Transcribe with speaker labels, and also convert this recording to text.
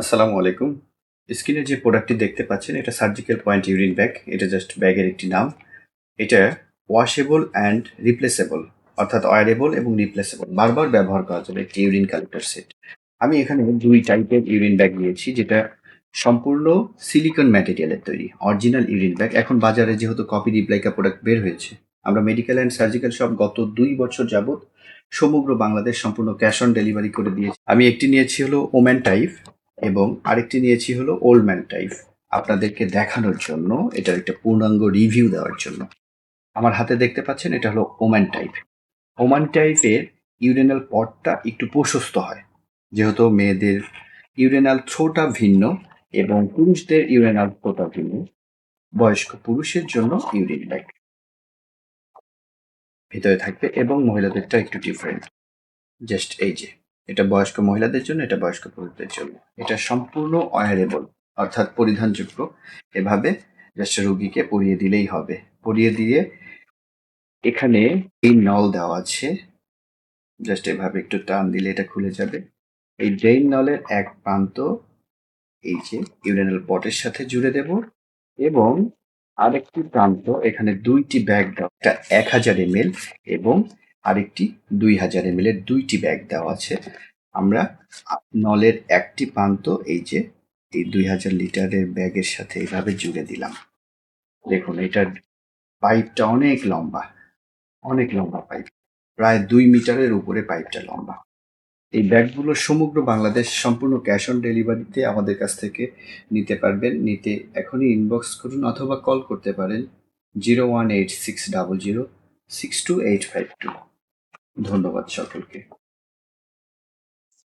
Speaker 1: আসসালামু আলাইকুম। স্ক্রিনে যে প্রোডাক্টটি দেখতে পাচ্ছেন, এটা সার্জিক্যাল পয়েন্ট ইউরিন ব্যাগ এটা জাস্ট ব্যাগের একটি নাম। এটা ওয়াশেবল অ্যান্ড রিপ্লেসেবল অর্থাৎ ওয়ারেবল এবং রিপ্লেসেবল বারবার ব্যবহার করা যাবে একটি ইউরিন কালেক্টর সেট আমি এখানে দুই টাইপের ইউরিন ব্যাগ নিয়েছি, যেটা সম্পূর্ণ সিলিকন ম্যাটেরিয়ালের তৈরি অরিজিনাল ইউরিন ব্যাগ এখন বাজারে যেহেতু কপি রিপ্লাইকা প্রোডাক্ট বের হয়েছে, আমরা মেডিকেল অ্যান্ড সার্জিক্যাল সব গত দুই বছর যাবত সমগ্র বাংলাদেশ সম্পূর্ণ ক্যাশ অন ডেলিভারি করে দিয়েছি। আমি একটি নিয়েছি হলো ওম্যান টাইপ এবং আরেকটি নিয়েছি হলো ওল্ড ম্যান টাইপ আপনাদেরকে দেখানোর জন্য, এটার একটা পূর্ণাঙ্গ রিভিউ দেওয়ার জন্য। আমার হাতে দেখতে পাচ্ছেন এটা হলো ওম্যান টাইপ ওমান টাইপের ইউরেনাল পটটা একটু প্রশস্ত হয়, যেহেতু মেয়েদের ইউরেনাল থ্রোটা ভিন্ন এবং পুরুষদের ইউরেনাল থ্রোটা ভিন্ন। বয়স্ক পুরুষের জন্য ইউরিন ব্যাগ ভিতরে থাকবে এবং মহিলাদেরটা একটু ডিফারেন্ট জাস্ট এই যে। এটা বয়স্ক মহিলাদের জন্য, এটা বয়স্ক পুরুষদের জন্য। এটা সম্পূর্ণ অয়ারেবল, অর্থাৎ পরিধানযোগ্য। এভাবে জাস্ট রোগীকে পরিয়ে দিলেই হবে। পরিয়ে দিয়ে এখানে এই নল দেওয়া আছে। জাস্ট এভাবে একটু টান দিলে এটা খুলে যাবে। এই ড্রেইন নলের এক প্রান্ত এই যে ইউরেনাল পটের সাথে জুড়ে দেব এবং আরেকটি প্রান্ত এখানে দুইটি ব্যাগ দেওয়া। এক হাজার এম এবং আরেকটি দুই হাজার এম এর দুইটি ব্যাগ দেওয়া আছে। আমরা নলের একটি প্রান্ত, এই যে, এই দুই হাজার লিটারের ব্যাগের সাথে এইভাবে জুড়ে দিলাম। দেখুন এটার পাইপটা অনেক লম্বা অনেক লম্বা পাইপ। প্রায় দুই মিটারের উপরে পাইপটা লম্বা। এই ব্যাগগুলো সমগ্র বাংলাদেশ সম্পূর্ণ ক্যাশ অন ডেলিভারিতে আমাদের কাছ থেকে নিতে পারবেন। নিতে এখনই ইনবক্স করুন অথবা কল করতে পারেন। Zero one eight six double zero six two eight five two ধন্যবাদ সকলকে।